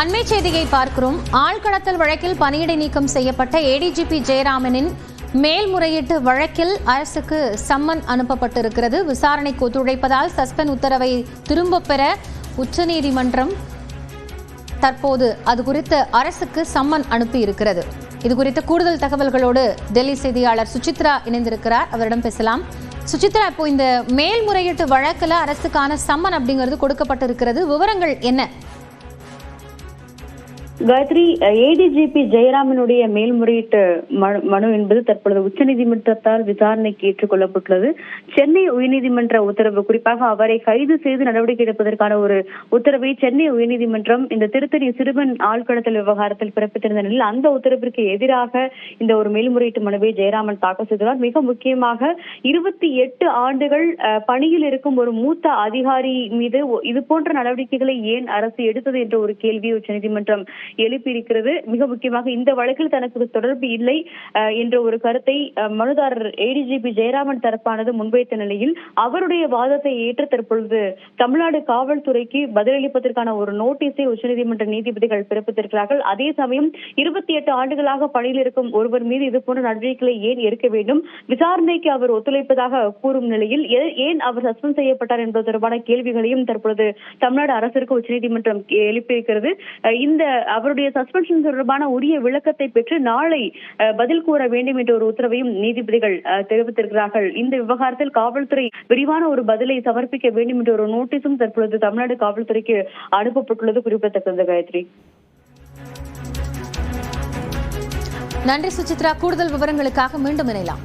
அண்மை செய்தியை பார்க்கிறோம். ஆழ்கடத்தல் வழக்கில் பணியிடை நீக்கம் செய்யப்பட்ட ஏடிஜிபி ஜெயராமனின் மேல்முறையீட்டு வழக்கில் அரசுக்கு சம்மன் அனுப்பப்பட்டிருக்கிறது. விசாரணைக்கு ஒத்துழைப்பதால் சஸ்பெண்ட் உத்தரவை திரும்பப் பெற உச்சநீதிமன்றம் தற்போது அது குறித்து அரசுக்கு சம்மன் அனுப்பி இருக்கிறது இது குறித்த கூடுதல் தகவல்களோடு டெல்லி செய்தியாளர் சுசித்ரா இணைந்திருக்கிறார். அவரிடம் பேசலாம். சுசித்ரா இப்போ இந்த மேல்முறையீட்டு வழக்கில் அரசுக்கான சம்மன் அப்படிங்கிறது கொடுக்கப்பட்டிருக்கிறது. விவரங்கள் என்ன? காயத்ரி ஏடிஜிபி ஜெயராமனுடைய மேல்முறையீட்டு மனு- மனு என்பது தற்பொழுது உச்சநீதிமன்றத்தால் விசாரணைக்கு ஏற்றுக்கொள்ளப்பட்டுள்ளது. சென்னை உயர்நீதிமன்ற உத்தரவு குறிப்பாக அவரை கைது செய்து நடவடிக்கை எடுப்பதற்கான ஒரு உத்தரவை சென்னை உயர்நீதிமன்றம் இந்த திருத்தணி சிறுவன் ஆழ்கடத்தல் விவகாரத்தில் பிறப்பித்திருந்த நிலையில் அந்த உத்தரவிற்கு எதிராக இந்த ஒரு மேல்முறையீட்டு மனுவை ஜெயராமன் தாக்கல் செய்துள்ளார். மிக முக்கியமாக இருபத்தி எட்டு ஆண்டுகள் அஹ், பணியில் இருக்கும் ஒரு மூத்த அதிகாரி மீது இது போன்ற நடவடிக்கைகளை ஏன் அரசு எடுத்தது என்ற ஒரு கேள்வியை உச்சநீதிமன்றம் எழுப்பியிருக்கிறது. மிக முக்கியமாக இந்த வழக்கில் தனக்கு தொடர்பு இல்லை என்ற ஒரு கருத்தை மனுதாரர் ஏடிஜிபி ஜெயராமன் தரப்பானது முன்வைத்த நிலையில் அவருடைய வாதத்தை ஏற்று தற்பொழுது தமிழ்நாடு காவல்துறைக்கு பதிலளிப்பதற்கான ஒரு நோட்டீஸை உச்சநீதிமன்ற நீதிபதிகள் பிறப்பித்திருக்கிறார்கள். அதே சமயம் இருபத்தி எட்டு ஆண்டுகளாக பணியில் இருக்கும் ஒருவர் மீது இது போன்ற நடவடிக்கைகளை ஏன் எடுக்க வேண்டும்? விசாரணைக்கு அவர் ஒத்துழைப்பதாக கூறும் நிலையில் ஏன் அவர் சஸ்பெண்ட் செய்யப்பட்டார் என்பது தொடர்பான கேள்விகளையும் தற்பொழுது தமிழ்நாடு அரசிற்கு உச்சநீதிமன்றம் எழுப்பியிருக்கிறது. இந்த அவருடைய சஸ்பென்ஷன் தொடர்பான உரிய விளக்கத்தை பெற்று நாளை பதில் கூற வேண்டும் என்ற ஒரு உத்தரவையும் நீதிபதிகள் அஹ், தெரிவித்திருக்கிறார்கள். இந்த விவகாரத்தில் காவல்துறை விரிவான ஒரு பதிலை சமர்ப்பிக்க வேண்டும் என்ற ஒரு நோட்டீஸும் தற்பொழுது தமிழ்நாடு காவல்துறைக்கு அனுப்பப்பட்டுள்ளது. குறிப்பிடத்தக்கது காயத்ரி. நன்றி சுசித்ரா. கூடுதல் விவரங்களுக்காக மீண்டும் இணையலாம்.